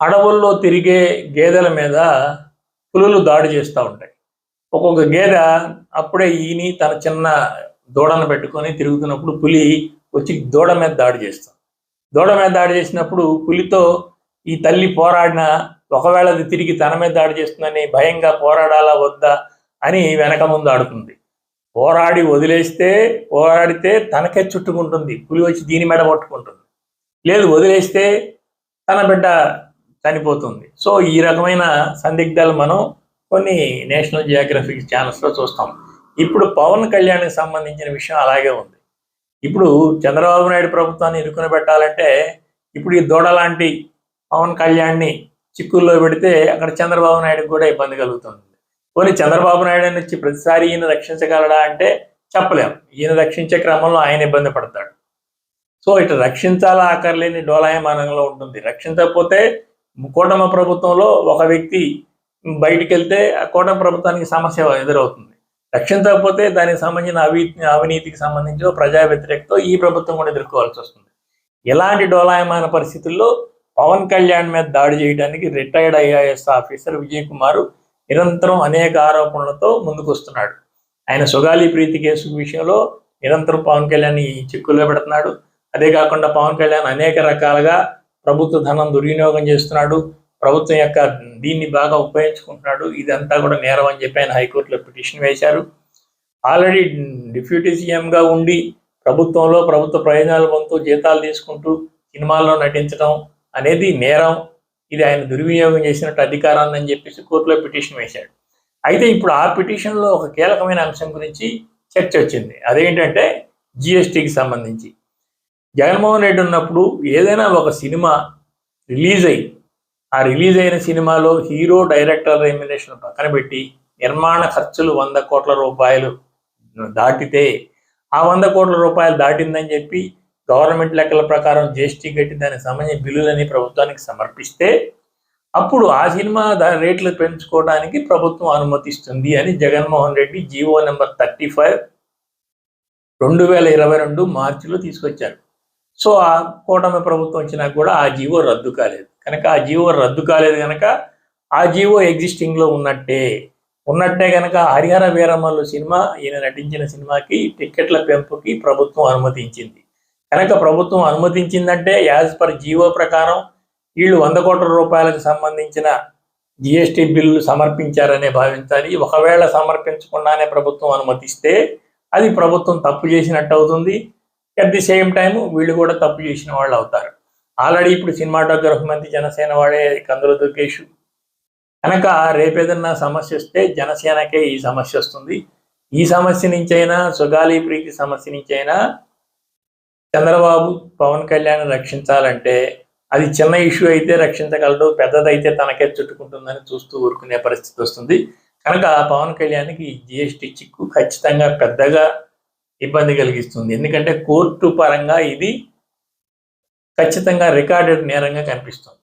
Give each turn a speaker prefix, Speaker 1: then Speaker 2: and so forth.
Speaker 1: అడవుల్లో తిరిగే గేదెల మీద పులులు దాడి చేస్తూ ఉంటాయి. ఒక్కొక్క గేదె అప్పుడే ఈని తన చిన్న దూడను పెట్టుకొని తిరుగుతున్నప్పుడు పులి వచ్చి దూడ మీద దాడి చేస్తాం దూడ మీద దాడి చేసినప్పుడు పులితో ఈ తల్లి పోరాడిన ఒకవేళ అది తిరిగి తన మీద దాడి చేస్తుందని భయంగా పోరాడాలా వద్దా అని వెనక ముందు ఆడుతుంది. పోరాడి వదిలేస్తే పోరాడితే తనకే చుట్టుకుంటుంది. పులి వచ్చి దీని మీద పట్టుకుంటుంది. లేదు వదిలేస్తే తన బిడ్డ చనిపోతుంది. సో ఈ రకమైన సందిగ్ధాలు మనం కొన్ని నేషనల్ జియోగ్రఫిక్ ఛానల్స్లో చూస్తాం. ఇప్పుడు పవన్ కళ్యాణ్కి సంబంధించిన విషయం అలాగే ఉంది. ఇప్పుడు చంద్రబాబు నాయుడు ప్రభుత్వాన్ని ఇరుకుని పెట్టాలంటే ఇప్పుడు ఈ దూడ లాంటి పవన్ కళ్యాణ్ని చిక్కుల్లో పెడితే అక్కడ చంద్రబాబు నాయుడుకి కూడా ఇబ్బంది కలుగుతుంది. పోనీ చంద్రబాబు నాయుడు అని వచ్చి ప్రతిసారి ఈయన రక్షించగలడా అంటే చెప్పలేం. ఈయన రక్షించే క్రమంలో ఆయన ఇబ్బంది పడతాడు. సో ఇటు రక్షించాలా ఆకర్లేని డోలాయమానంలో ఉంటుంది. రక్షించకపోతే కూటమి ప్రభుత్వంలో ఒక వ్యక్తి బయటికి వెళ్తే ఆ కూటమి ప్రభుత్వానికి సమస్య ఎదురవుతుంది. రక్షించకపోతే దానికి సంబంధించిన అవి అవినీతికి సంబంధించిన ప్రజా వ్యతిరేకతో ఈ ప్రభుత్వం కూడా ఎదుర్కోవాల్సి వస్తుంది. ఇలాంటి డోలాయమాన పరిస్థితుల్లో పవన్ కళ్యాణ్ మీద దాడి చేయడానికి retired IAS officer Vijay Kumar నిరంతరం అనేక ఆరోపణలతో ముందుకు వస్తున్నాడు ఆయన సుగాలి ప్రీతి కేసు విషయంలో నిరంతరం పవన్ కళ్యాణ్ ఈ చిక్కుల్లో పెడుతున్నాడు. అదే కాకుండా పవన్ కళ్యాణ్ అనేక రకాలుగా ప్రభుత్వ ధనం దుర్వినియోగం చేస్తున్నాడు ప్రభుత్వం యొక్క దీన్ని బాగా ఉపయోగించుకుంటున్నాడు ఇదంతా కూడా నేరం అని చెప్పి ఆయన హైకోర్టులో పిటిషన్ వేశారు. ఆల్రెడీ డిప్యూటీ సీఎంగా ఉండి ప్రభుత్వంలో ప్రభుత్వ ప్రయోజనాలు పొందుతూ జీతాలు తీసుకుంటూ సినిమాల్లో నటించడం అనేది నేరం. ఇది ఆయన దుర్వినియోగం చేసినట్టు అధికారాన్ని అని చెప్పేసి కోర్టులో పిటిషన్ వేశాడు. అయితే ఇప్పుడు ఆ పిటిషన్లో ఒక కీలకమైన అంశం గురించి చర్చ వచ్చింది. అదేంటంటే జిఎస్టీకి సంబంధించి. జగన్మోహన్ రెడ్డి ఉన్నప్పుడు ఏదైనా ఒక సినిమా రిలీజ్ అయ్యి ఆ రిలీజ్ అయిన సినిమాలో హీరో డైరెక్టర్ రెమ్యునేషన్ పక్కన పెట్టి నిర్మాణ ఖర్చులు వంద కోట్ల రూపాయలు దాటితే ఆ వంద కోట్ల రూపాయలు దాటిందని చెప్పి గవర్నమెంట్ లెక్కల ప్రకారం జిఎస్టీ కట్టి దానికి సంబంధించిన బిల్లులని ప్రభుత్వానికి సమర్పిస్తే అప్పుడు ఆ సినిమా దాని రేట్లు పెంచుకోవడానికి ప్రభుత్వం అనుమతిస్తుంది అని Jaganmohan Reddy GO number thirty five రెండు వేల ఇరవై రెండు మార్చిలో తీసుకొచ్చారు. సో ఆ కూటమి ప్రభుత్వం వచ్చినా కూడా ఆ జీవో రద్దు కాలేదు. కనుక ఆ జీవో రద్దు కాలేదు కనుక ఆ జీవో ఎగ్జిస్టింగ్లో ఉన్నట్టే. ఉన్నట్టే కనుక హరిహర వీరమ్మలు సినిమా ఈయన నటించిన సినిమాకి టిక్కెట్ల పెంపుకి ప్రభుత్వం అనుమతించింది. కనుక ప్రభుత్వం అనుమతించిందంటే యాజ్ పర్ జీవో ప్రకారం వీళ్ళు వంద కోట్ల రూపాయలకు సంబంధించిన జిఎస్టీ బిల్లు సమర్పించారనే భావించాలి. ఒకవేళ సమర్పించకుండానే ప్రభుత్వం అనుమతిస్తే అది ప్రభుత్వం తప్పు చేసినట్టు అవుతుంది. అట్ ది సేమ్ టైం వీళ్ళు కూడా తప్పు చేసిన వాళ్ళు అవుతారు. ఆల్రెడీ ఇప్పుడు సినిమాటోగ్రఫీ మంత్రి జనసేన వాడే కందుల దుర్గేష్. కనుక రేపేదన్నా సమస్య వస్తే జనసేనకే ఈ సమస్య వస్తుంది. ఈ సమస్య నుంచైనా సుగాలి ప్రీతి సమస్య నుంచైనా చంద్రబాబు పవన్ కళ్యాణ్ రక్షించాలంటే అది చిన్న ఇష్యూ అయితే రక్షించగలడు పెద్దదైతే తనకే చుట్టుకుంటుందని చూస్తూ ఊరుకునే పరిస్థితి వస్తుంది. కనుక పవన్ కళ్యాణ్కి జిఎస్టీ చిక్కు ఖచ్చితంగా పెద్దగా ఇబ్బంది కలిగిస్తుంది. ఎందుకంటే కోర్టు పరంగా ఇది ఖచ్చితంగా రికార్డెడ్ నేరంగా కనిపిస్తుంది.